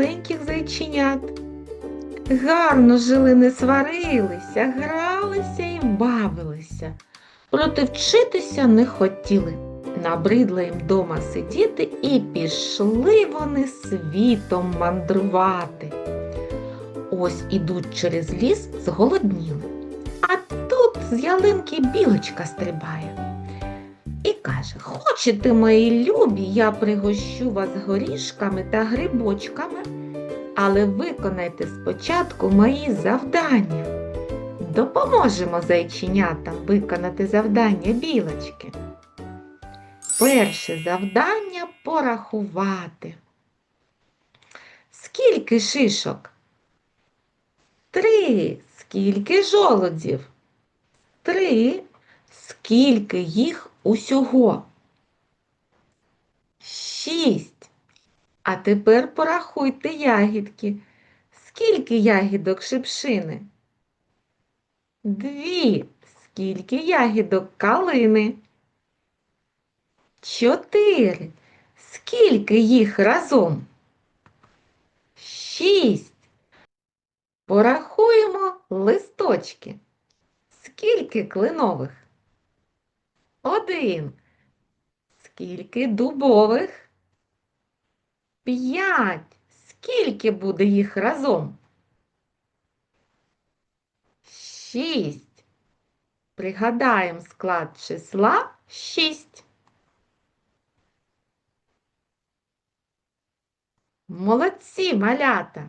маленьких зайченят. Гарно жили, не сварилися, гралися і бавилися. Проте вчитися не хотіли. Набридло їм дома сидіти, і пішли вони світом мандрувати. Ось ідуть через ліс, зголодніли. А тут з ялинки білочка стрибає. Каже: Хочете, мої любі, я пригощу вас горішками та грибочками, але виконайте спочатку мої завдання. Допоможемо зайченятам виконати завдання білочки. Перше завдання порахувати. Скільки шишок? Три. Скільки жолудів? Три. Скільки їх усього? Шість. А тепер порахуйте ягідки. Скільки ягідок шипшини? Дві. Скільки ягідок калини? Чотири. Скільки їх разом? Шість. Порахуємо листочки. Скільки клинових? Один. Скільки дубових? П'ять. Скільки буде їх разом? Шість. Пригадаємо склад числа шість. Молодці, малята.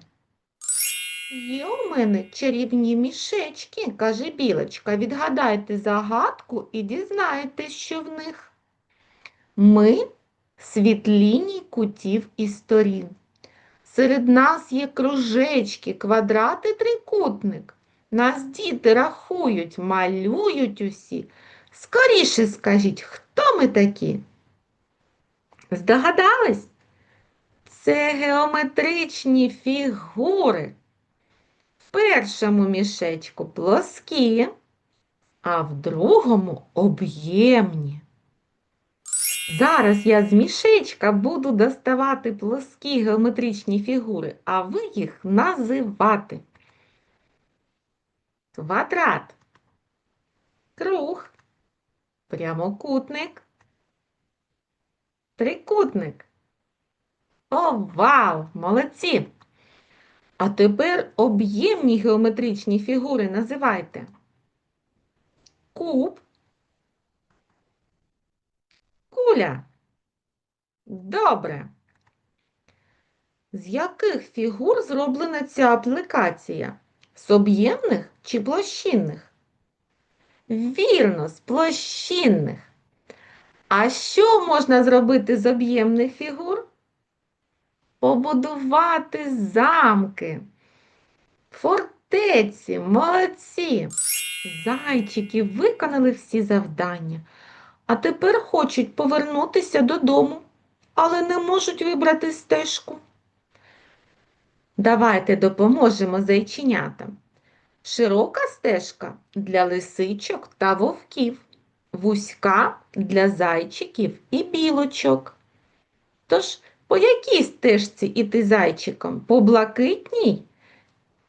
Є у мене чарівні мішечки, каже білочка. Відгадайте загадку і дізнаєтесь, що в них. Ми світліній кутів і сторін. Серед нас є кружечки, квадрати, трикутник. Нас діти рахують, малюють усі. Скоріше скажіть, хто ми такі? Здогадались? Це геометричні фігури. Першому мішечку плоскі, а в другому об'ємні. Зараз я з мішечка буду доставати плоскі геометричні фігури, а ви їх називати. Квадрат, круг, прямокутник, трикутник. Овал! Молодці! А тепер об'ємні геометричні фігури називайте. Куб, куля. Добре. З яких фігур зроблена ця аплікація? З об'ємних чи площинних? Вірно, з площинних. А що можна зробити з об'ємних фігур? Побудувати замки, фортеці, молодці. Зайчики виконали всі завдання, а тепер хочуть повернутися додому, але не можуть вибрати стежку. Давайте допоможемо зайченятам. Широка стежка для лисичок та вовків, вузька для зайчиків і білочок. Тож, по якій стежці іти зайчиком? По блакитній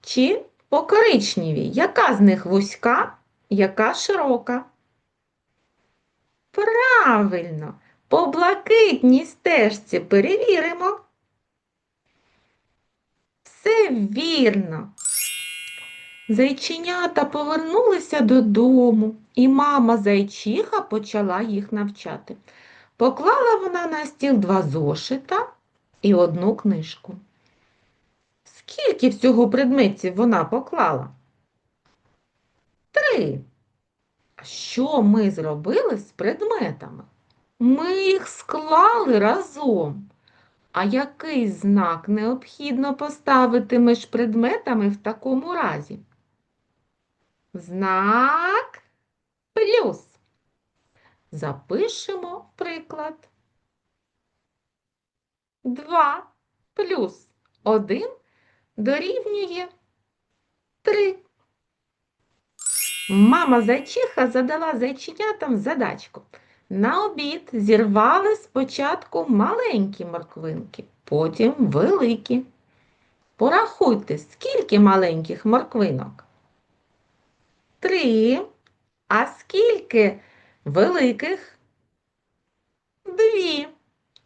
чи по коричневій? Яка з них вузька, яка широка? Правильно, по блакитній стежці перевіримо. Все вірно. Зайченята повернулися додому, і мама зайчиха почала їх навчати. Поклала вона на стіл два зошита і одну книжку. Скільки всього предметів вона поклала? Три. Що ми зробили з предметами? Ми їх склали разом. А який знак необхідно поставити між предметами в такому разі? Знак плюс. Запишемо приклад. 2 плюс 1 дорівнює 3. Мама зайчиха задала зайченятам задачку. На обід зірвали спочатку маленькі морквинки, потім великі. Порахуйте, скільки маленьких морквинок? Три. А скільки великих? Дві.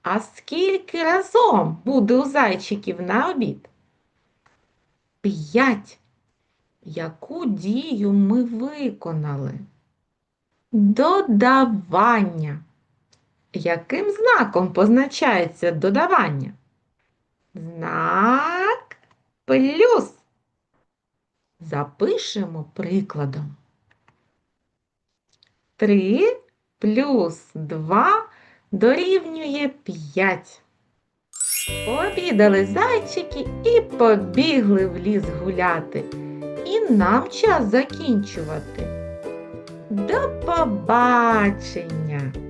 А скільки разом буде у зайчиків на обід? П'ять. Яку дію ми виконали? Додавання. Яким знаком позначається додавання? Знак плюс. Запишемо прикладом. 3 плюс 2 дорівнює 5. Пообідали зайчики і побігли в ліс гуляти. І нам час закінчувати. До побачення!